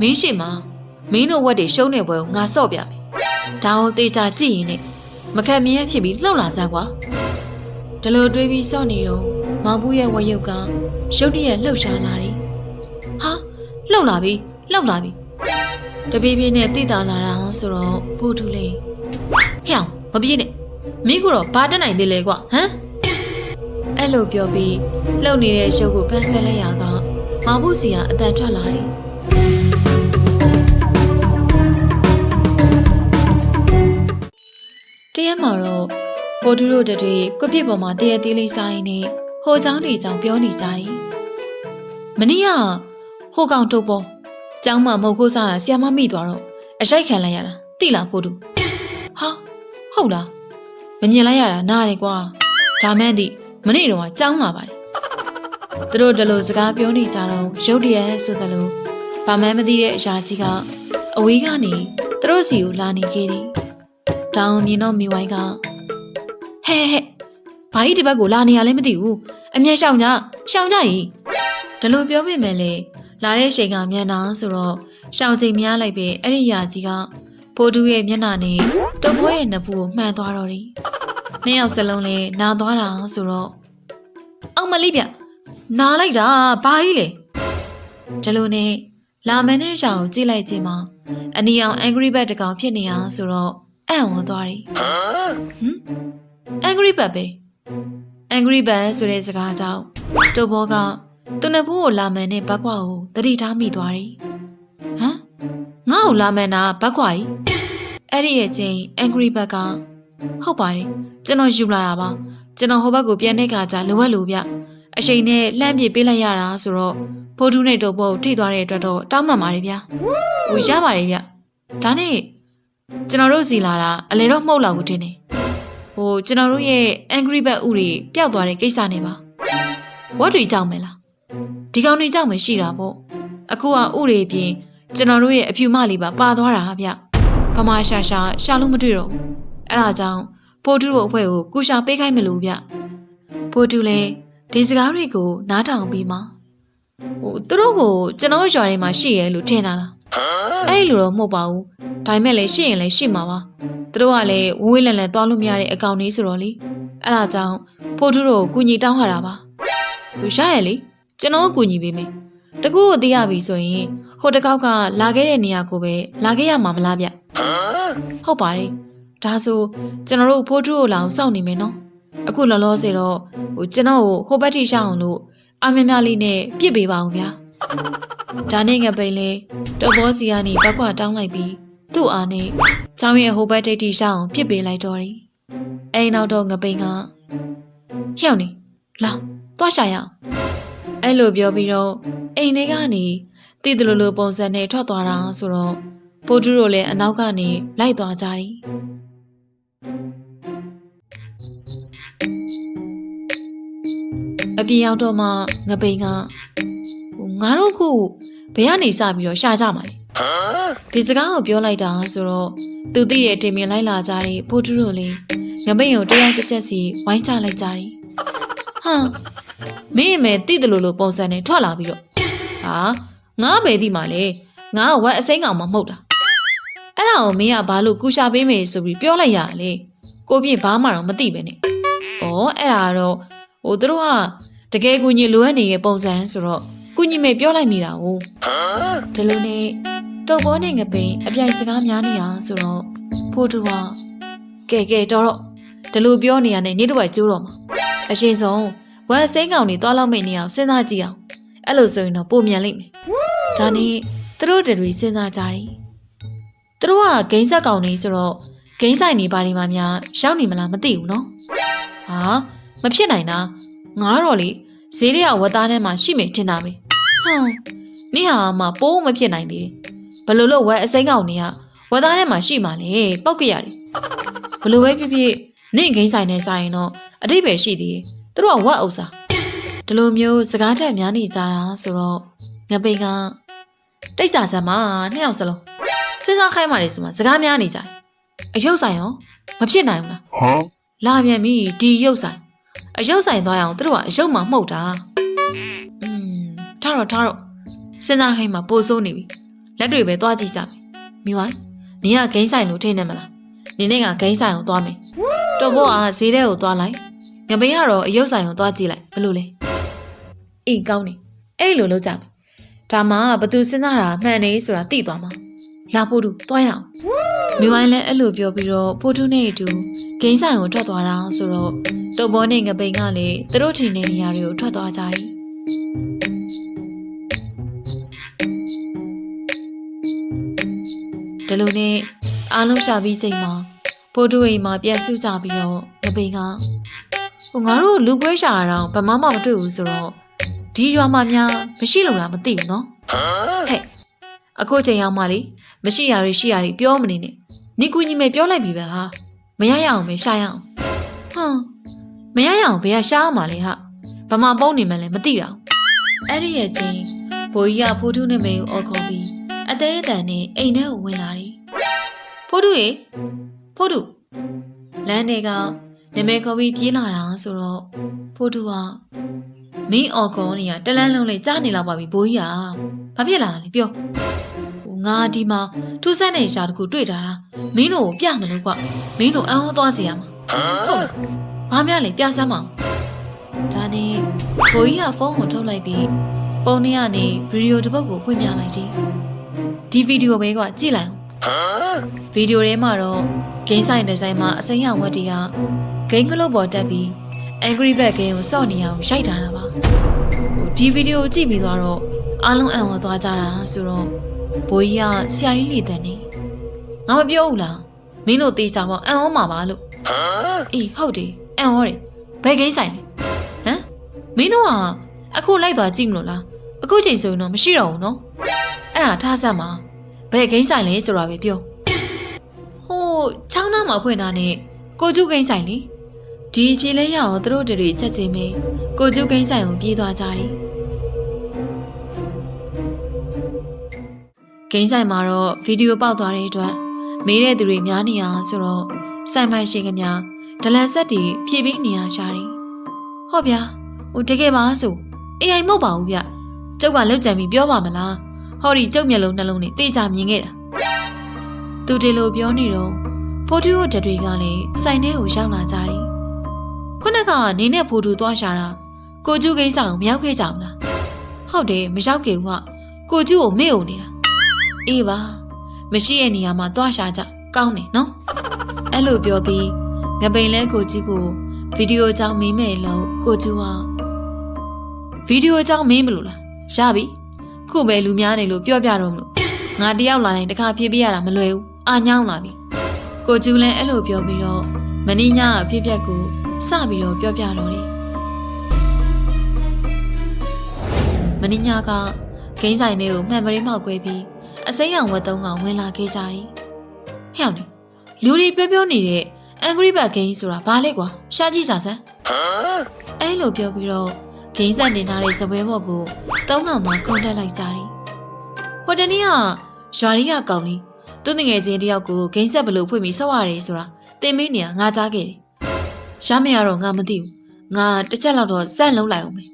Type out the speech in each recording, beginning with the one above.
မင်းရှိမှာမင်းတို့ဝက်တွေရှုံးနေပွဲကိုငါစော့ပြမယ်ဒါကိုတေချာကြည့်ရင်နဲ့မခက်မရဖြစ်ပြီးလှုပ်လာစမ်းကွာဒီလိုတွေးပြီးစော့နေတော့မောင်ဘူးရဲ့ဝက်ရုပ်ကရုတ်တရက်လှုပ်ရှားလာတယ်ဟာလှုပ်လာပြီလှုပ်လာပြီတပြေးပြေးနဲ့တိတာလာတာဆိုတော့ပို့ထူလေးဟဲ့အောင်မပြေးနဲ့မင်းကတော့ဘာတက်နိုင်သေးလဲကွာဟမ်အဲ့လိုပြောပြီးလှုပ်နေတဲ့ရုပ်ကိုဖန်ဆွဲလိုက်ရကမောင်ဘူးစီကအတန်ထွက်လာတယ် တရက်မှာတော့ပိုတူတို့တတွေကွက်ပြစ်ပေါ်မှာတရက်သေးလေးစားရင်းနဲ့ဟိုချောင်းတီချောင်းပြောနေကြတယ်။မနေ့ကဟိုကောင်တုတ်ပေါ်ကျောင်းမှာမဟုတ်ခိုးစားတာဆီယမမိသွားတော့အရိုက်ခံလိုက်ရတာတိလားပိုတူ။ဟာဟုတ်လားမမြင်လိုက်ရတာနားတယ်ကွာ။ဒါမှန်းသည့်မနေ့တော့ကကျောင်းလာပါတယ်။သူတို့ဒီလိုစကားပြောနေကြတော့ရုတ်တရက်ဆိုသလိုဗမန်းမသိတဲ့အရာကြီးကအဝေးကနေသူတို့စီကိုလာနေခဲ့တယ်။ တောင်မြင်တော့မိဝိုင်းကဟဲ့ဟဲ့ဘာကြီးဒီဘက်ကိုလာနေရလဲမသိဘူးအမျက်ရှောင်ကြရှောင်ကြကြီးဒါလိုပြောမိမယ်လေလာတဲ့ချိန်ကမြန်တာဆိုတော့ရှောင်ချိန်များလိုက်ပဲအဲ့ဒီယာကြီးကဖိုးတူးရဲ့မျက်နှာနဲ့တုပ်ပွဲရဲ့နဖူးကိုမှန်သွားတော့တယ်နှစ်ယောက်စလုံးလည်းနာသွားတာဆိုတော့အောင်မလေးဗျနာလိုက်တာဘာကြီးလဲဒါလိုနဲ့လာမန်းတဲ့ရှောင်ကိုကြည့်လိုက်ခြင်းမှာအနီအောင် angry bird တစ်ကောင်ဖြစ်နေအောင်ဆိုတော့ အံ့ဩသွားတယ်ဟမ် angry bird ပဲ angry bird ဆိုတဲ့စကားကြောင့်တုတ်ဘောကသူနှစ်ဘူးကိုလာမန်နဲ့ဘက်ခွာကိုတတိထားမိသွားတယ်ဟမ်ငါ့ကိုလာမန်တာဘက်ခွာကြီးအဲ့ဒီရဲ့ချင်း angry bird ကဟုတ်ပါတယ်ကျွန်တော်ယူလာတာပါကျွန်တော်ဟိုဘက်ကိုပြန်တဲ့ခါကျလိုအပ်လို့ဗျအချိန်နဲ့လှမ်းပစ်ပေးလိုက်ရတာဆိုတော့ဖိုးတူးနဲ့တုတ်ဘောကိုထိသွားတဲ့အတွက်တော့တောင်းပန်ပါတယ်ဗျာဟိုရပါတယ်ဗျဒါနဲ့ ကျွန်တော်တို့စီလာတာအလေတော့မှုတ်လောက်ကိုတင်နေဟိုကျွန်တော်တို့ရဲ့ angry bird ဥတွေပျောက်သွားတဲ့ကိစ္စနေပါဝတ်တွေကြောက်မယ်လားဒီကောင်တွေကြောက်မရှိတာပေါ့အခုကဥတွေပြင်ကျွန်တော်တို့ရဲ့အဖြူမလေးပါပါသွားတာဗျဗမာရှာရှာရှာလို့မတွေ့တော့ဘူးအဲ့ဒါကြောင့်ဖိုးတူတို့အဖွဲ့ကိုကုရှာပေးခိုင်းမလို့ဗျဖိုးတူလည်းဒီစကားတွေကိုနားထောင်ပြီးမှဟိုသူတို့ကိုကျွန်တော်ရွာထဲမှာရှိရဲလို့ထင်တာလား အဲ့လိုတော့မဟုတ်ပါဘူးဒါပေမဲ့လည်းရှိရင်လည်းရှိမှာပါသူတို့ကလည်းဝဝေးလန်လန်သွားလို့မရတဲ့အကောင်လေးဆိုတော့လေအဲ့ဒါကြောင့်ဖိုးထုတို့ကိုကူညီတောင်းရတာပါဟိုရရဲ့လေကျွန်တော်ကူညီပေးမယ်တကူကိုသိရပြီဆိုရင်ဟိုတစ်ကောက်ကလာခဲ့တဲ့နေရာကိုပဲလာခဲ့ရမှာမလားဗျဟုတ်ပါတယ်ဒါဆိုကျွန်တော်တို့ဖိုးထုကိုလာအောင်စောင့်နေမယ်နော်အခုလောလောဆယ်တော့ဟိုကျွန်တော်ကိုဟိုဘက်ထိရှောင်းအောင်လို့အမြင်များလေးနဲ့ပြစ်ပေးပါအောင်ဗျာ ဒါနဲ့ငပိန်လေးတော့ဘောစီကနေဘက်ကွာတောင်းလိုက်ပြီးသူ့အားနဲ့ချောင်းရဲ့ဟိုဘက်ဒိတ်တီရှောင်းပြစ်ပေးလိုက်တော့တယ်။အဲဒီနောက်တော့ငပိန်ကဟျောက်နေလာသွားရှာရအောင်။အဲ့လိုပြောပြီးတော့အိမ်ထဲကနေတည်တယ်လို့လို့ပုံစံနဲ့ထွက်သွားတာဆိုတော့ပိုတူတို့လည်းအနောက်ကနေလိုက်သွားကြတယ်။အပြင်ရောက်တော့မှငပိန်ကဟို ငါတို့ခုဘယ်ကနေစပြီးတော့ရှာကြမှာလဲ။ဒီစကားကိုပြောလိုက်တာဆိုတော့သူသိတဲ့တင်မြင်လိုက်လာကြတဲ့ဖိုးတူတို့လေငပိန်ကိုတရားတစ်ချက်စီဝိုင်းချလိုက်ကြတယ်။ဟမ်မင်းအမေသိတယ်လို့လို့ပုံစံနဲ့ထွက်လာပြီးတော့ဟာငါပဲဒီမှာလေငါကဝက်အစိမ်းကောင်မှမဟုတ်တာအဲ့ဒါကိုမင်းကဘာလို့ကူရှာပေးမယ်ဆိုပြီးပြောလိုက်ရလေကိုပြည့်ဘာမှတော့မသိပဲနဲ့ဩအဲ့ဒါကတော့ဟိုသူတို့ကတကယ်ကူညီလိုအပ်နေတဲ့ပုံစံဆိုတော့ ကူညီမယ်ပြောလိုက်မိတာဟုတ်ဒီလိုနဲ့တုတ်ဘောနဲ့ငပိန်အပြိုင်စကားများနေအောင်ဆိုတော့ဖိုးတူကကဲကဲတော်တော့ဒီလိုပြောနေရတဲ့နေ့တစ်ပတ်ကျိုးတော့မှာအရှင်ဆုံးဝက်စိမ်းကောင်တွေတွားလောက်မိတ်နေအောင်စဉ်းစားကြည့်အောင်အဲ့လိုဆိုရင်တော့ပုံမြန်လိမ့်မယ်ဒါနဲ့သူတို့တွေစဉ်းစားကြတယ်သူတို့ကဂိမ်းဆက်ကောင်တွေဆိုတော့ဂိမ်းဆိုင်နေပါဒီမှာများရောက်နေမလားမသိဘူးနော်ဟာမဖြစ်နိုင်တာငါတော့လေဈေးတွေကဝက်သားထဲမှာရှိမယ်ထင်တာပဲ ဟမ်နေဟာမှပိုးမဖြစ်နိုင်သေးတယ်ဘယ်လိုလို့ဝဲအစိမ်းကောင်တွေကဝက်သားထဲမှာရှိမှလဲပောက်ကရတယ်ဘယ်လိုပဲဖြစ်ဖြစ်နင့်ဂိမ်းဆိုင်နဲ့ဆိုင်ရင်တော့အတိတ်ပဲရှိသေးတယ်သူတို့ကဝက်ဥစ္စာဒီလိုမျိုးစကားတက်များနေကြတာဆိုတော့ငပိန်ကတိတ်ကြစမ်းမနှစ်ယောက်စလုံးစဉ်းစားခိုင်းပါလေဆိုမှစကားများနေကြတယ်အယုတ်ဆိုင်ရောမဖြစ်နိုင်ဘူးလား Huh? လာပြန်ပြီဒီရုပ်ဆိုင်အရုပ်ဆိုင်သွားရအောင်သူတို့ကအရုပ်မှမှုတ်တာอืม ထားတော့ထားတော့စဉ်းစားခိုင်းမှပိုဆိုးနေပြီလက်တွေပဲသွားကြည့်ကြမယ်မိဝိုင်းနင်ကဂိမ်းဆိုင်လို့ထင်နေမလားနင်နဲ့ကဂိမ်းဆိုင်ကိုသွားမယ်တော်ဘောကဈေးထဲကိုသွားလိုက်ငပိကတော့အယုတ်ဆိုင်ကိုသွားကြည့်လိုက်ဘယ်လိုလဲအေးကောင်းနေအဲ့လိုလုပ်ကြမယ်ဒါမှဘသူစဉ်းစားတာမှန်နေဆိုတာသိသွားမှာလာဖို့တူသွားရအောင်မိဝိုင်းလည်းအဲ့လိုပြောပြီးတော့ဖိုးထုနဲ့အတူဂိမ်းဆိုင်ကိုထွက်သွားတာဆိုတော့တော်ဘောနဲ့ငပိကလည်းသူတို့ထင်တဲ့နေရာတွေကိုထွက်သွားကြတယ် ဒီလိုနဲ့အားလုံးရှာပြီးချိန်မှာဖိုးထုအိမ်မှာပြန်စုကြပြီးတော့ငပိကဟိုငါတို့လူပွဲရှာတာတော့ဗမာမှမတွေ့ဘူးဆိုတော့ဒီရွာမှာများမရှိလို့လားမသိဘူးနော်ဟဲ့အခုချိန်ရောက်မှလေမရှိရရရှိရရပြောမနေနဲ့နိကူညီမေပြောလိုက်ပြီပဲဟာမရရအောင်ပဲရှာရအောင်ဟမ်မရရအောင်ဘယ်ကရှာအောင်မလဲဟာဗမာပုံးနေမှလည်းမသိတာအဲ့ဒီရဲ့ချင်းဘိုးကြီးကဖိုးထုနဲ့မေကိုအော်ခေါ်ပြီး အသေးအတန်နဲ့အိမ်ထဲကိုဝင်လာတယ်ဖိုးထုရေဖိုးထုလမ်းတွေကနမဲခေါ်ပြီးပြေးလာတာဆိုတော့ဖိုးထုကမင်းအော်ခေါ်နေရတလန်းလုံးလေးကြားနေလောက်ပါပြီဘိုးကြီးကဘာဖြစ်လာလဲပြောဟိုငါဒီမှာထူးဆန်းတဲ့ရှားတစ်ခုတွေ့တာလားမင်းတို့ကိုပြမလို့ကွမင်းတို့အံ့ဩသွားစီရမှာဟုတ်လားဘာများလဲပြစမ်းမအောင်ဒါနဲ့ဘိုးကြီးကဖုန်းကိုထုတ်လိုက်ပြီးဖုန်းထဲကနေဗီဒီယိုတစ်ပုဒ်ကိုဖွင့်ပြလိုက်တယ် ဒီဗီဒီယိုပဲကွကြည့်လိုက်အောင်ဗီဒီယိုထဲမှာတော့ဂိမ်းဆိုင်ဒီဇိုင်းမှာအစိမ်းရောင်ဝတ်တီကဂိမ်းကလုတ်ပေါ်တက်ပြီး Angry Bird ဂိမ်းကိုစော့နေအောင်ရိုက်ထားတာပါဟိုဒီဗီဒီယိုကိုကြည့်ပြီးသွားတော့အားလုံးအံ့ဩသွားကြတာဆိုတော့ဘိုးကြီးကဆရာကြီးလေတန်နေငါမပြောဘူးလားမင်းတို့တေးကြပေါ့အံ့ဩမှာပါလို့အေးဟုတ်တယ်အံ့ဩတယ်ဘယ်ဂိမ်းဆိုင်လဲဟမ်မင်းတို့ကအခုလိုက်သွားကြည့်မလို့လားအခုချိန်ဆိုရင်တော့မရှိတော့ဘူးနော် အဲ့ဒါထားဆက်မှာဘယ်ဂိမ်းဆိုင်လဲဆိုတာပဲပြောဟိုချောင်းသားမှာဖွင့်တာနဲ့ကိုကျူးဂိမ်းဆိုင်လေဒီအပြေလဲရအောင်သူတို့တွေချက်ချင်းပဲကိုကျူးဂိမ်းဆိုင်ကိုပြေးသွားကြတယ်ဂိမ်းဆိုင်မှာတော့ဗီဒီယိုပေါက်သွားတဲ့အတွက်မေးတဲ့သူတွေများနေအောင်ဆိုတော့ဆိုင်မိုင်ရှင်ကများဒလန်ဆက်တီဖြည့်ပြီးနေရရှာတယ်ဟောဗျာဟိုတကယ်ပါဆို AI မဟုတ်ပါဘူးဗျကျုပ်ကလောက်ကြံပြီးပြောပါမလား ဟောဒီကျုပ်မျက်လုံးနှလုံးနဲ့တေချာမြင်ခဲ့တာသူဒီလိုပြောနေတော့ဖိုတူတို့တွေကလည်းဆိုင်ထဲကိုရောက်လာကြတယ်ခုနကနေနဲ့ဖိုတူသွားရှာတာကိုကျူးကိစ္စကိုမရောက်ခဲ့ကြဘူးလားဟုတ်တယ်မရောက်ခဲ့ဘူးကကိုကျူးကိုမေ့ ਉ နေတာအေးပါမရှိရဲ့နေရာမှာသွားရှာကြကောင်းတယ်နော်အဲ့လိုပြောပြီးငပိန်လဲကိုကြီးကိုဗီဒီယိုကြောင့်မင်းမဲ့လို့ကိုကျူးဟာဗီဒီယိုကြောင့်မင်းမလို့လားရပြီ ခုပဲလူများနေလို့ပြောပြတော့မလို့ငါတယောက်လာတိုင်းတခါဖြေးပြရတာမလွယ်ဘူးအာညောင်းလာပြီကိုကျူးလည်းအဲ့လိုပြောပြီးတော့မင်းညအဖြစ်ပြက်ကိုစပြီးတော့ပြောပြတော့တယ်မင်းညကဂိမ်းဆိုင်လေးကိုမှန်ပရင်းမောက်ခွဲပြီးအစိမ်းရောင်ဝတ်သုံးကောင်ဝင်လာခဲ့ကြတယ်ဟဲ့အောင်လေလူတွေပြောပြောနေတဲ့ Angry Bird Game ဆိုတာဘာလဲကွာရှာကြည့်ကြစမ်းအဲ့လိုပြောပြီးတော့ ဂိမ်းဆက်နေထားတဲ့ဇပွဲဘော်ကိုသုံးကောင်သာခုန်တက်လိုက်ကြတယ်ဟိုတနေ့ကရွာရီကကောင်လေးသူ့ငငယ်ချင်းတယောက်ကိုဂိမ်းဆက်ဘလို့ဖွင့်ပြီးဆော့ရတယ်ဆိုတာတင်မင်းနေကငါကြားခဲ့တယ်ရမရတော့ငါမသိဘူးငါတစ်ချက်လောက်တော့စက်လုံးလိုက်အောင်ပဲ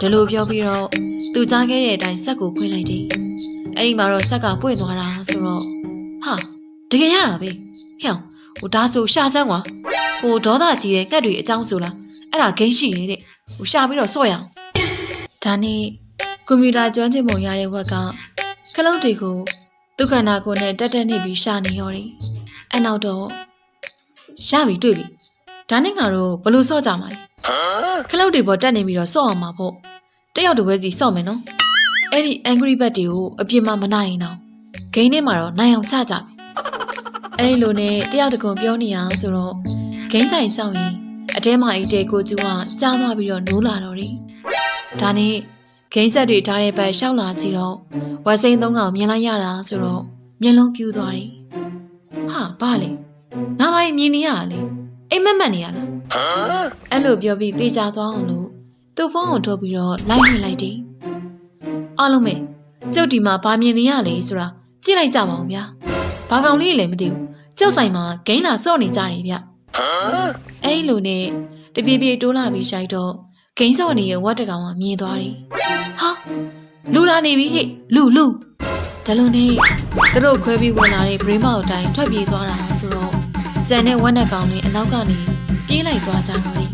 ဒီလိုပြောပြီးတော့သူကြားခဲ့တဲ့အတိုင်းစက်ကိုဖွင့်လိုက်တယ်အဲ့ဒီမှာတော့စက်ကပွင့်သွားတာဆိုတော့ဟာတကယ်ရတာပဲဟဲ့အောင်ဟိုဒါဆိုရှာစမ်းကွာဟိုဒေါသကြီးတဲ့ကက်တွေအကြောင်းဆိုလားအဲ့ဒါဂိမ်းရှိနေတဲ့ ဟိုရှာပြီးတော့ဆော့ရအောင်ဒါနဲ့ကွန်ပျူတာကျွမ်းကျင်ပုံရတဲ့ဝက်ကခလုတ်တွေကိုဒုက္ခနာကိုနဲ့တက်တက်နေပြီးရှာနေရောတယ်အဲ့နောက်တော့ရပြီတွေ့ပြီဒါနဲ့ငါတို့ဘလို့ဆော့ကြမှာလဲခလုတ်တွေပေါ်တက်နေပြီးတော့ဆော့အောင်မှာပေါ့တယောက်တစ်ဝဲစီဆော့မယ်နော်အဲ့ဒီ angry bird တွေကိုအပြစ်မှမနိုင်ရင်တော့ဂိမ်းထဲမှာတော့နိုင်အောင်ချကြမယ်အဲ့ဒီလိုနဲ့တယောက်တစ်ခုပြောနေအောင်ဆိုတော့ဂိမ်းဆိုင်ဆောင်ရင် အတဲမအိတ်တဲကိုကျူကကြားသွားပြီးတော့နိုးလာတော့တယ်ဒါနဲ့ဂိမ်းဆက်တွေထားတဲ့ဘက်ရှောက်လာကြည့်တော့ဝက်စိန်သုံးကောင်မြင်လိုက်ရတာဆိုတော့မျက်လုံးပြူးသွားတယ်ဟာဘာလဲငါဘာမြင်နေရလဲအိမ်မက်မက်နေရလားအဲ့လိုပြောပြီးတေချာသွားအောင်လို့သူ့ဖုန်းကိုထုတ်ပြီးတော့လိုက်နေလိုက်တယ်အားလုံးပဲကျုပ်ဒီမှာဘာမြင်နေရလဲဆိုတာကြည့်လိုက်ကြပါဦးဗျာဘာကောင်လေးလည်းမသိဘူးကျုပ်ဆိုင်မှာဂိမ်းလာစော့နေကြတယ်ဗျ အဲ့လိုနဲ့တပြေးပြေးတိုးလာပြီးရှိုက်တော့ဂိမ်းစော့နေရဲ့ဝတ်တကောင်ကမြင်သွားတယ်ဟာလူလာနေပြီဟဲ့လူလူဒါလိုနဲ့သူတို့ခွဲပြီးဝင်လာတဲ့ဘရင်းမောက်အတိုင်းထွက်ပြေးသွားတာဆိုတော့ကြံတဲ့ဝက်နဲ့ကောင်လေးအနောက်ကနေပြေးလိုက်သွားကြတော့တယ်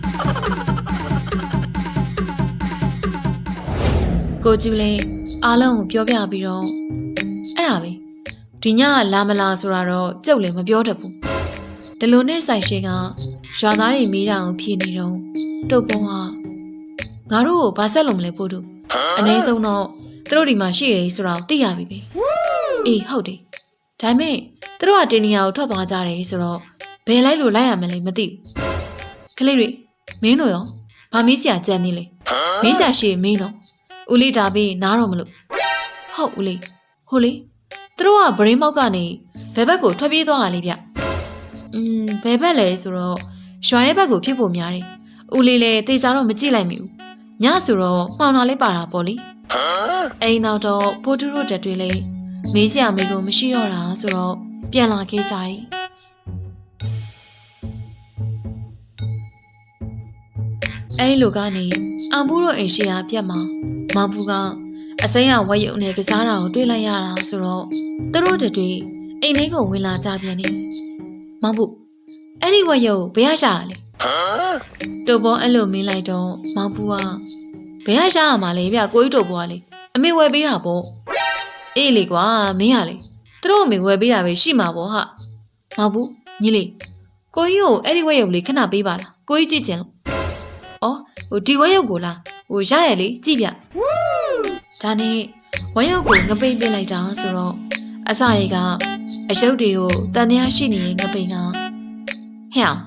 ကိုကျူလည်းအားလုံးကိုပြောပြပြီးတော့အဲ့ဒါပဲဒီညကလာမလာဆိုတာတော့ကြုတ်လည်းမပြောတတ်ဘူး ဒီလိုနဲ့ဆိုင်ရှင်ကရွာသားတွေမိတာကိုဖြေနေတော့တုတ်ပုံကငါတို့ကိုဘာဆက်လို့မလဲပို့တူအနည်းဆုံးတော့သူတို့ဒီမှာရှိတယ်ဆိုတာကိုသိရပြီပဲအေးဟုတ်တယ်ဒါပေမဲ့သူတို့ကတင်နီယာကိုထွက်သွားကြတယ်ဆိုတော့ဘယ်လိုက်လို့လိုက်ရမလဲမသိဘူးကလေးတွေမင်းတို့ရောဘာမီးစရာကြံနေလဲမီးစရာရှိရင်မင်းတော့ဦးလေးဒါပြီးနားတော့မလို့ဟုတ်ဦးလေးဟိုလေသူတို့ကဗရင်းမောက်ကနေဘယ်ဘက်ကိုထွက်ပြေးသွားတာလေဗျ อืมဘယ်ဘက်လဲဆိုတော့ရွာရဲ့ဘက်ကိုဖြစ်ဖို့များတယ်ဦးလေးလည်းတေချာတော့မကြည့်လိုက်မိဘူးညဆိုတော့မှောင်တာလေးပါတာပေါ့လေအိမ်နောက်တော့ပိုတူတို့တက်တွေလည်းမေးစရာမေးကိုမရှိတော့တာဆိုတော့ပြန်လာခဲ့ကြတယ်အဲ့ဒီလိုကနေအောင်ဘူးတို့အိမ်ရှိရာပြက်မှာမောင်ဘူးကအစိမ်းရဝက်ရုံနဲ့ကစားတာကိုတွေ့လိုက်ရတာဆိုတော့သူတို့တတွေအိမ်လေးကိုဝင်လာကြပြန်နေ မောင်ဘူးအဲ့ဒီဝက်ရုံဘယ်ရရှာရလဲတူပေါ်အဲ့လိုမင်းလိုက်တော့မောင်ဘူးကဘယ်ရရှာရမှာလဲဗျကိုကြီးတူပေါ်ကလေအမေဝယ်ပေးတာပေါ့အေးလေကွာမင်းရလေသူတို့အမေဝယ်ပေးတာပဲရှိမှာပေါ့ဟာမောင်ဘူးညီလေးကိုကြီးကိုအဲ့ဒီဝက်ရုံလေးခဏပေးပါလားကိုကြီးကြည့်ချင်လို့ဩဟိုဒီဝက်ရုံကိုလားဟိုရရလေကြည့်ပြဒါနဲ့ဝက်ရုံကိုငပိတ်ပစ်လိုက်တာဆိုတော့အစတွေက အယုတ်တွေကိုတန်တရားရှိနေရင်ငပိတ်ကဟဲ့အောင်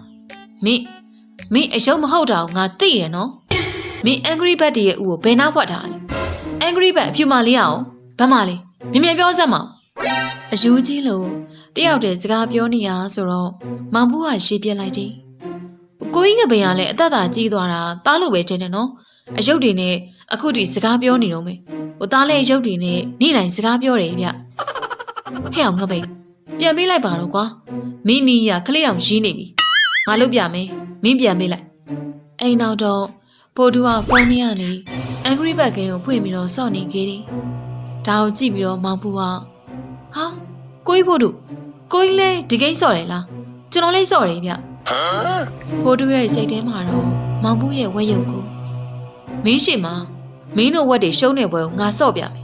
မင်းမင်းအယုတ်မဟုတ်တာကိုငါသိတယ်နော်မင်း angry bird ရဲ့ဥကိုဘယ်နှဖွက်ထားလဲ angry bird အဖြူမလေးအောင်ဗတ်မလေးမြင်မြင်ပြောစမ်းမအောင်အယူကြီးလို့တယောက်တည်းစကားပြောနေရဆိုတော့မောင်ဘူးကရှေ့ပြက်လိုက်တယ်ကိုကြီးငပင်ကလည်းအသက်သာကြီးသွားတာတားလို့ပဲတင်တယ်နော်အယုတ်တွေနဲ့အခုဒီစကားပြောနေတော့မေဟိုတားလည်းအယုတ်တွေနဲ့နေ့တိုင်းစကားပြောတယ်ဗျဟဲ့အောင်ငပိန် ပြန်ပေးလိုက်ပါတော့ကွာမင်းနီးရခလေးအောင်ရင်းနေပြီငါလုပ်ပြမယ်မင်းပြန်ပေးလိုက်အိမ်နောက်တော့ပိုတူကဖုန်းထဲကနေ angry bird ကင်းကိုဖွင့်ပြီးတော့စောင့်နေခဲ့တယ်ဒါကိုကြည့်ပြီးတော့မောင်ပူကဟာကိုကြီးဖို့တို့ကိုကြီးလဲဒီကိန်းစော့တယ်လားကျွန်တော်လည်းစော့တယ်ဗျဖိုးတူရဲ့စိတ်ထဲမှာတော့မောင်ပူရဲ့ဝက်ရုပ်ကိုမင်းရှိမှာမင်းတို့ဝက်တွေရှုံးနေပွဲကိုငါစော့ပြမယ်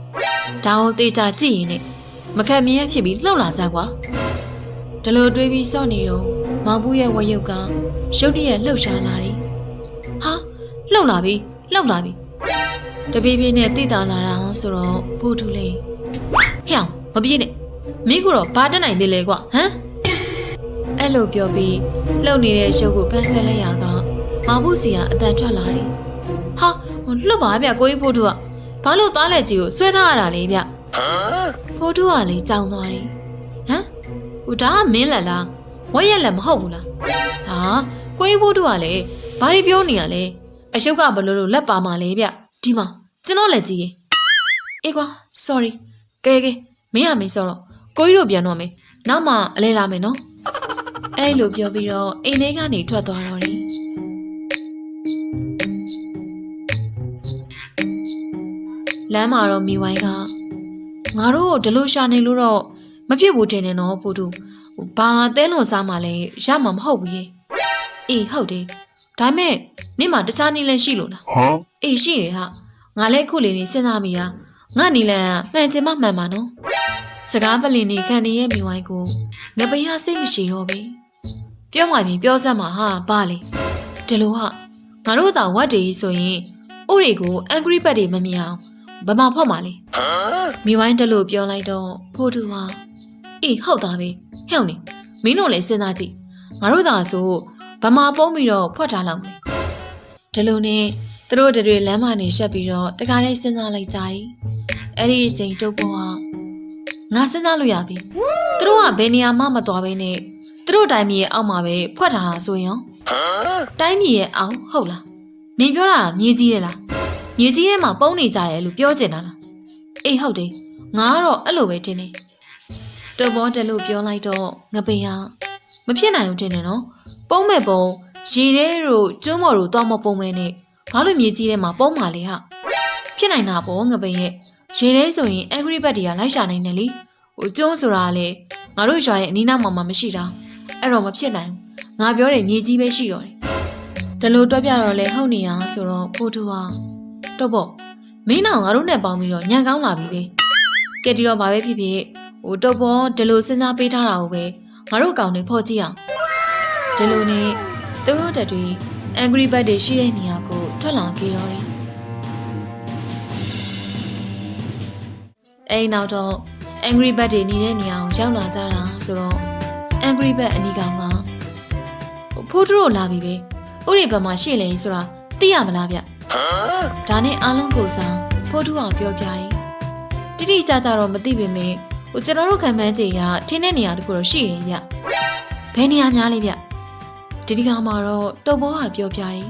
ဒါကိုတေချာကြည့်ရင်နဲ့ မခက်မြင်ရဖြစ်ပြီးလှုပ်လာစမ်းကွာဒီလိုတွေးပြီးစော့နေတော့မောင်ပူရဲ့ဝက်ရုပ်ကရုတ်တရက်လှုပ်ရှားလာတယ်ဟာလှုပ်လာပြီလှုပ်လာပြီတပြေးပြေးနဲ့တိတာလာတာဆိုတော့ဖိုးတူလေးဟဲ့အောင်မပြေးနဲ့မင်းကတော့ဘာတက်နိုင်သေးလဲကွာဟမ်အဲ့လိုပြောပြီးလှုပ်နေတဲ့ရုပ်ကိုဖက်ဆွဲလိုက်ရကမောင်ပူစီကအတန်ထွက်လာတယ်ဟာဟိုလှုပ်ပါဗျကိုကြီးဖိုးတူကဘာလို့သားလက်ကြီးကိုဆွဲထားရတာလဲဗျ ဖိုးတူကလေကြောင်သွားတယ်ဟမ်ဟိုဒါကမင်းလက်လားဝက်ရက်လက်မဟုတ်ဘူးလားဟာကိုကြီးဖိုးတူကလေဘာတွေပြောနေရလဲအရှုပ်ကဘလို့လို့လက်ပါมาလဲဗျဒီမှာကျွန်တော်လက်ကြီးရေအေးကွာ sorry ကဲကဲမင်းရမင်းဆိုတော့ကိုကြီးတို့ပြန်တော့မယ်နောက်မှအလဲလာမယ်နော်အဲ့လိုပြောပြီးတော့အိမ်ထဲကနေထွက်သွားတော့တယ်လမ်းမှာတော့မိဝိုင်းက ငါတို့ဒီလိုရှာနေလို့တော့မဖြစ်ဘူးတင်နေတော့ပို့တူဘာတဲလွန်စားမှလည်းရမှာမဟုတ်ဘူးရေအေးဟုတ်တယ်ဒါမဲ့နေ့မှာတခြားနည်းလည်းရှိလို့လား Huh? အေးရှိတယ်ဟာငါလည်းခုလေးနေစဉ်းစားမိတာငါနီလန်ကမှန်ချင်မှမှန်ပါနော်စကားပလင်နေခံနေရဲ့မိဝိုင်းကိုငပိဟာစိတ်မရှိတော့ဘူးပြောမှပြင်ပြောစမ်းမှာဟာဘာလဲဒီလိုဟာငါတို့သာဝတ်တွေဆိုရင်ဥတွေကို angry bird တွေမမြင်အောင် ဘယ်မှာဖောက်မှာလဲ Huh? မိဝိုင်းတလို့ပြောလိုက်တော့ဖိုးတူဟာအေးဟုတ်သားပဲဟဲ့အောင်နေမင်းတို့လည်းစဉ်းစားကြည့်ငါတို့သာဆိုဗမာပုံးပြီးတော့ဖွက်ထားလောက်မယ်ဒီလိုနဲ့သူတို့တွေလမ်းမနေရှက်ပြီးတော့တခါလေးစဉ်းစားလိုက်ကြတယ်အဲ့ဒီအချိန်တုပ်ပေါ်ဟာငါစဉ်းစားလို့ရပြီသူတို့ကဘယ်နေရာမှမသွားဘဲနဲ့သူတို့တိုင်းမြေရဲ့အောက်မှာပဲဖွက်ထားတာဆိုရင် Huh? တိုင်းမြေရဲ့အောက်ဟုတ်လားနေပြောတာမြေကြီးရဲ့လား မြေကြီးရဲ့မှာပုံနေကြရဲ့လို့ပြောချင်တာလားအေးဟုတ်တယ်ငါကတော့အဲ့လိုပဲတင်နေတုပ်ပေါ်တယ်လို့ပြောလိုက်တော့ငပိဟာမဖြစ်နိုင်ဘူးတင်နေနော်ပုံမဲ့ပုံရေထဲတို့ကျွန်းမော်တို့တောင်းမပုံမဲနဲ့ဘာလို့မြေကြီးထဲမှာပုံမာလဲဟာဖြစ်နိုင်တာပေါ့ငပိရဲ့ရေထဲဆိုရင် angry bird တွေကလိုက်ရှာနိုင်တယ်လေဟိုကျွန်းဆိုတာကလေငါတို့ရွာရဲ့အနီးနားမှာမှမရှိတာအဲ့တော့မဖြစ်နိုင်ဘူးငါပြောတယ်မြေကြီးပဲရှိတော့တယ်ဒါလို့တွက်ပြတော့လေဟုတ်နေရဆိုတော့ဖိုးတူဟာ တော့ပေါ့မင်းတော့ငါတို့နဲ့ပေါင်းပြီးတော့ညံကောင်းလာပြီပဲကဲဒီတော့ဘာပဲဖြစ်ဖြစ်ဟိုတော့ပေါ့ဒီလိုစဉ်းစားပေးထားတာကိုပဲငါတို့အကောင်တွေဖော်ကြည့်အောင်ဒီလိုနဲ့သူတို့တက်တွေ angry bird တွေရှိတဲ့နေရာကိုထွက်လာခဲ့တော့တယ်အဲ့ဒီနောက်တော့ angry bird တွေနေတဲ့နေရာကိုရောက်လာကြတာဆိုတော့ angry bird အနီကောင်ကဖိုးတို့လာပြီပဲဥရိဘက်မှာရှိလေဆိုတာသိရမလားဗျ ဒါနဲ့အားလုံးကိုစားဖိုးတို့အောင်ပြောပြတယ်တိတိကျကျတော့မသိပေမဲ့ဟိုကျွန်တော်တို့ခံမှန်းကြည့်ရထင်းတဲ့နေရာတခုတော့ရှိတယ်ဗျဘယ်နေရာများလဲဗျဒီဒီကောင်မှာတော့တုပ်ဘောဟာပြောပြတယ်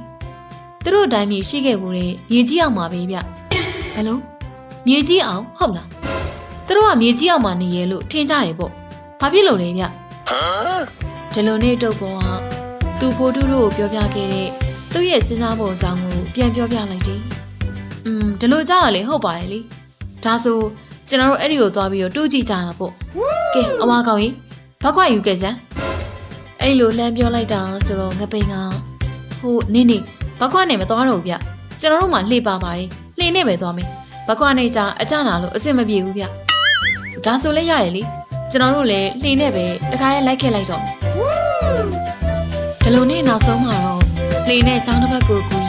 သူတို့အတိုင်းမြေရှိခဲ့ဘူးတဲ့မြေကြီးအောင်မှာပဲဗျဘယ်လိုမြေကြီးအောင်ဟုတ်လားသူတို့ကမြေကြီးအောင်မှာနေရလို့ထင်ကြတယ်ပေါ့ဘာဖြစ်လို့လဲဗျဒီလိုနဲ့တုပ်ဘောဟာသူဖိုးတူတို့ကိုပြောပြခဲ့တဲ့သူ့ရဲ့စဉ်းစားပုံအကြောင်းကို ပြန်ပြောပြလိုက်တယ်อืมဒီလိုကြောက်ရလေဟုတ်ပါရဲ့လေဒါဆိုကျွန်တော်တို့အဲ့ဒီကိုသွားပြီးတော့တူးကြည့်ကြတာပေါ့ကဲအမကောင်ကြီးဘာခွာယူခဲ့စမ်းအဲ့လိုလှမ်းပြောလိုက်တာဆိုတော့ငပိန်ကဟိုနင်းနေဘာခွာနဲ့မသွားတော့ဘူးဗျကျွန်တော်တို့မှလှေပါပါတယ်လှေနဲ့ပဲသွားမယ်ဘာခွာနဲ့ကြအကြလာလို့အဆင်မပြေဘူးဗျဒါဆိုလည်းရတယ်လေကျွန်တော်တို့လည်းလှေနဲ့ပဲတခါရဲလိုက်ခဲ့လိုက်တော့မယ်ဒီလိုနဲ့နောက်ဆုံးမှာတော့လှေနဲ့ချောင်းတစ်ဘက်ကိုကူရင်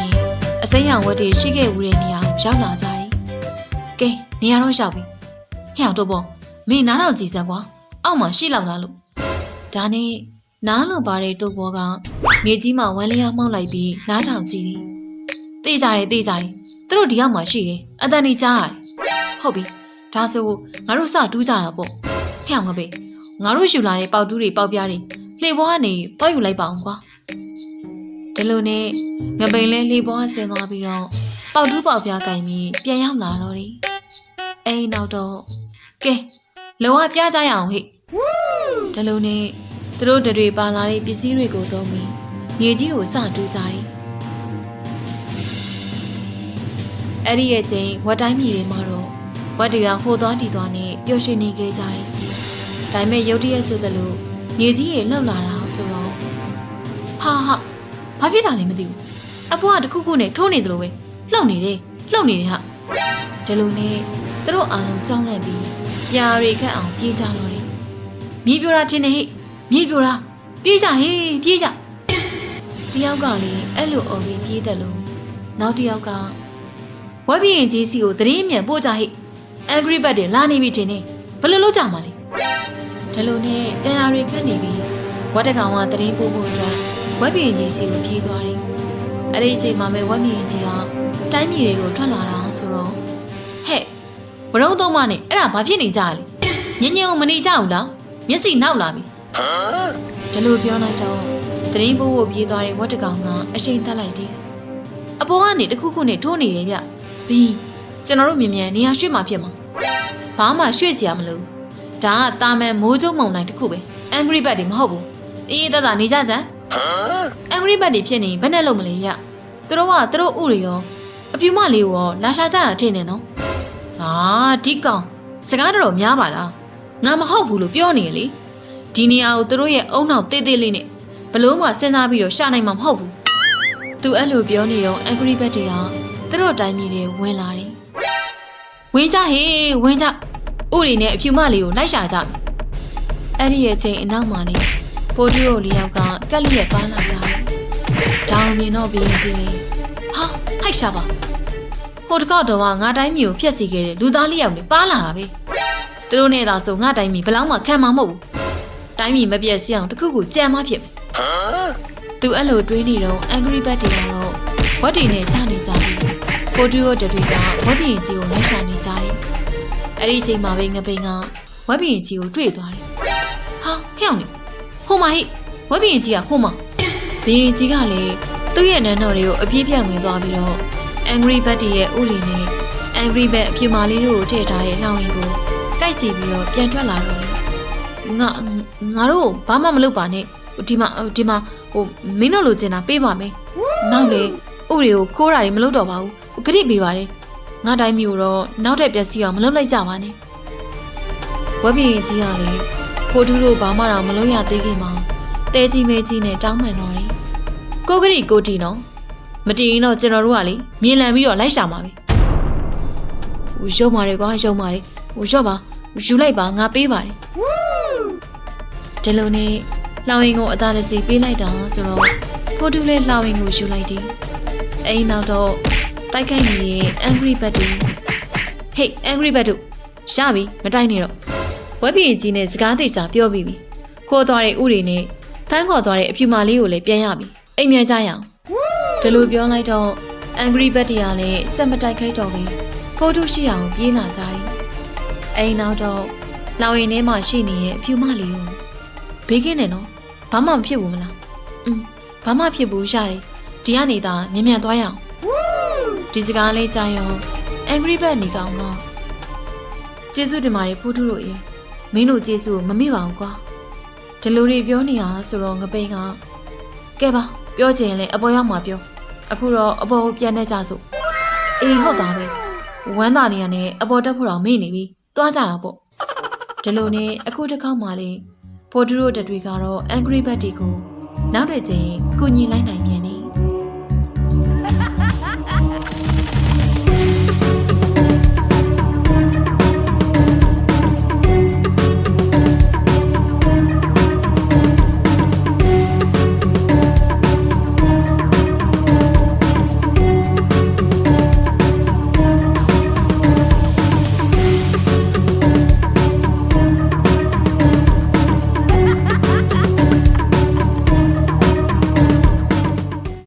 အစိမ်းရောင်ဝက်တွေရှိခဲ့ဦးတဲ့နေရာကိုရောက်လာကြတယ်ကဲနေရာတော့ရောက်ပြီဟဲ့အောင်တော့ပေါ့မင်းနားတော့ကြည်စမ်းကွာအောက်မှာရှိလောက်လားလို့ဒါနဲ့နားလုံပါတဲ့တုပ်ဘောကမြေကြီးမှာဝမ်းလျားမှောက်လိုက်ပြီးနားထောင်ကြည့်တယ်သိကြတယ်သိကြတယ်သူတို့ဒီအောက်မှာရှိတယ်အတန်နေကြားရတယ်ဟုတ်ပြီဒါဆိုငါတို့စတူးကြတာပေါ့ဟဲ့အောင်ငါပဲငါတို့ယူလာတဲ့ပေါက်တူးတွေပေါက်ပြားတွေလှေပေါ်ကနေတွားယူလိုက်ပါအောင်ကွာ ဒီလိုနဲ့ငပိန်လဲလှေပေါ်ကဆင်းသွားပြီးတော့ပေါက်တူးပေါက်ပြားကင်ပြီးပြန်ရောက်လာတော့တယ်အဲ့ဒီနောက်တော့ကဲလောကပြကြရအောင်ဟိဒီလိုနဲ့သူတို့တွေပါလာတဲ့ပစ္စည်းတွေကိုသုံးပြီးမြေကြီးကိုစတူးကြတယ်အဲ့ဒီရဲ့ချိန်ဝတ်တိုင်းမြေတွေမှာတော့ဝတ်တွေကဟိုသွားတီသွားနဲ့ပျော်ရွှင်နေခဲ့ကြတယ်ဒါပေမဲ့ရုတ်တရက်ဆိုသလိုမြေကြီးရေလှုပ်လာတာဆိုတော့ဟာဟာ ဘာဖြစ်တာလဲမသိဘူးအပွားကတစ်ခုခုနဲ့ထိုးနေသလိုပဲလှုပ်နေတယ်လှုပ်နေတယ်ဟာဒီလိုနဲ့သူတို့အားလုံးကြောင်းလန့်ပြီးပြာရီခတ်အောင်ပြေးကြတော့တယ်မြေပြိုတာချင်းနေဟိမြေပြိုတာပြေးကြဟေးပြေးကြတယောက်ကလည်းအဲ့လိုအော်ပြီးပြေးတယ်လို့နောက်တစ်ယောက်ကဝက်ပြင်းကြီးစီကိုသတင်းမြန်ပို့ကြဟိ angry bird တွေလာနေပြီတင်နေဘယ်လိုလုပ်ကြမှာလဲဒီလိုနဲ့ပြန်ရရီခတ်နေပြီးဝက်တကောင်ကတရင်ပို့ဖို့အတွက် ဝက်ပြင်ကြီးစီကိုပြေးသွားတယ်။အဲ့ဒီအချိန်မှာပဲဝက်ပြင်ကြီးကတိုင်းပြည်တွေကိုထွက်လာတာဆိုတော့ဟဲ့ဘရုံးသုံးမနဲ့အဲ့ဒါဘာဖြစ်နေကြလဲ။ညင်ညင်မနေကြဘူးလား။မျက်စိနောက်လာပြီ။ဒီလိုပြောလိုက်တော့တရင်ပို့ဖို့ပြေးသွားတဲ့ဝက်တကောင်ကအရှိန်တက်လိုက်တယ်။အပေါ်ကနေတခုခုနဲ့ထိုးနေတယ်ဗျ။ဘီကျွန်တော်တို့မြင်မြန်နေရာရွှေ့မှာဖြစ်မှာ။ဘာမှရွှေ့စရာမလိုဘူး။ဒါကတာမန်မိုးကျုံမုံတိုင်းတစ်ခုပဲ angry bird တွေမဟုတ်ဘူးအေးတတနေကြစမ်း angry bird တွေဖြစ်နေဘယ်နဲ့လုံးမလဲဗျသူတို့ကသူတို့ဥတွေရောအပြူမလေးကိုရောလာရှာကြတာထင်နေနော်ဟာဒီကောင်စကားတော်တော်များပါလားငါမဟုတ်ဘူးလို့ပြောနေရလေဒီနေရာကိုသူတို့ရဲ့အုံနောက်တေးသေးလေးနဲ့ဘလို့မှစဉ်းစားပြီးတော့ရှာနိုင်မှာမဟုတ်ဘူးသူအဲ့လိုပြောနေတော့ angry bird တွေကသူတို့အတိုင်းမြေတွေဝင်လာတယ်ဝင်ကြဟေးဝင်ကြဥတွေနဲ့အဖြူမလေးကိုလိုက်ရှာကြမယ်အဲ့ဒီရဲ့ချိန်အနောက်မှာနေ ပိုတူရိုလေးယောက်ကကက်လီရဲ့ပါလာကြတယ်။ဒေါင်မြင်တော့ပြီးရင်ကြီးလေဟာဟိုက်ရှာပါဟိုတကောက်တော့ကငါတိုင်းမျိုးဖျက်စီခဲ့တဲ့လူသားလေးယောက်နဲ့ပါလာတာပဲ။သူတို့နဲ့သာဆိုငါတိုင်းမျိုးဘလောက်မှခံမှာမဟုတ်ဘူး။တိုင်းမျိုးမပြတ်စီအောင်တခုခုကြံမဖြစ်မယ်။သူအဲ့လိုတွေးနေတော့ angry bird တွေကတော့ဝတ်တွေနဲ့စနေကြတယ်။ပိုတူရိုတွေကဝက်ပြင်ကြီးကိုလိုက်ရှာနေကြတယ်။အဲ့ဒီအချိန်မှာပဲငပိန်ကဝက်ပြင်ကြီးကိုတွေ့သွားတယ်။ဟာဖျောင်းနေ ဟိုမဟိဝက်ဘရင်ကြီးကဟိုမဘရင်ကြီးကလည်းသူ့ရဲ့နန်းတော်တွေကိုအပြည့်ပြတ်ဝင်သွားပြီးတော့ Angry Bird ရဲ့ဥလီနဲ့ Angry Bird အပြူမာလေးတို့ကိုထည့်ထားတဲ့နှောင်ရီကိုကိုက်စီပြီးတော့ပြန်ထွက်လာတော့ငါငါတို့ဘာမှမလုပ်ပါနဲ့ဒီမှာဒီမှာဟိုမင်းတို့လိုချင်တာပေးပါမယ်နောက်လေဥတွေကိုခိုးတာတွေမလုပ်တော့ပါဘူးဂရိပေးပါတယ်ငါတိုင်းမျိုးတော့နောက်တဲ့ပျက်စီးအောင်မလုပ်လိုက်ကြပါနဲ့ဝက်ပြင်ကြီးကလည်း ဖိုးထူးတို့ဘာမှတော့မလုပ်ရသေးခင်မှာတဲကြီးမဲကြီးနဲ့တောင်းပန်တော့တယ်ကိုကရီကိုတီနော်မတီးရင်တော့ကျွန်တော်တို့ကလေမြင်လန်ပြီးတော့လိုက်ရှာမှာပဲဟိုရုံမာတယ်ကွာရုံမာတယ်ဟိုရော့ပါယူလိုက်ပါငါပေးပါတယ်ဒီလိုနဲ့လောင်ရင်ကိုအသာတကြီးပေးလိုက်တာဆိုတော့ဖိုးထူးလည်းလောင်ရင်ကိုယူလိုက်တယ်အဲ့ဒီနောက်တော့တိုက်ခိုက်နေတဲ့ angry bird တွေ Hey angry bird တို့ရပြီမတိုက်နဲ့တော့ ဝက်ပြင်ကြီးနဲ့စကားသေးချာပြောပြီးပြီခေါ်သွားတဲ့ဥတွေနဲ့ဖမ်းခေါ်သွားတဲ့အဖြူမလေးကိုလည်းပြန်ရပြီအိမ်မြန်ကြရအောင်ဒီလိုပြောလိုက်တော့အန်ဂရီဘက်တရားနဲ့စက်မတိုက်ခိုက်တော့ဘူးဖိုးတုရှိအောင်ပြေးလာကြတယ်အိမ်နောက်တော့လောင်ရင်ထဲမှာရှိနေရဲ့အဖြူမလေးကိုဘေးကင်းတယ်နော်ဘာမှမဖြစ်ဘူးမလားอืมဘာမှဖြစ်ဘူးရတယ်ဒီကနေသာမြန်မြန်သွားရအောင်ဒီစကားလေးကြားရောအန်ဂရီဘက်နေကောင်ကကျေးဇူးတင်ပါတယ်ဖိုးတုတို့ရေ မင်းတို့ကျေးဇူးကိုမမေ့ပါဘူးကွာဒီလိုတွေပြောနေရဆိုတော့ငပိန်ကကဲပါပြောချင်ရင်လည်းအပေါ်ရောက်မှာပြောအခုတော့အပေါ်ကိုပြန်နေကြစို့အေးဟုတ်တာပဲဝမ်းသာနေရနဲ့အပေါ်တက်ဖို့တော့မေ့နေပြီသွားကြတာပေါ့ဒီလိုနဲ့အခုတစ်ခေါက်မှလေဖိုးထုတို့တတွေကတော့ angry bird တွေကိုနောက်တစ်ချိန်ကုညီလိုက်နိုင်ပြန်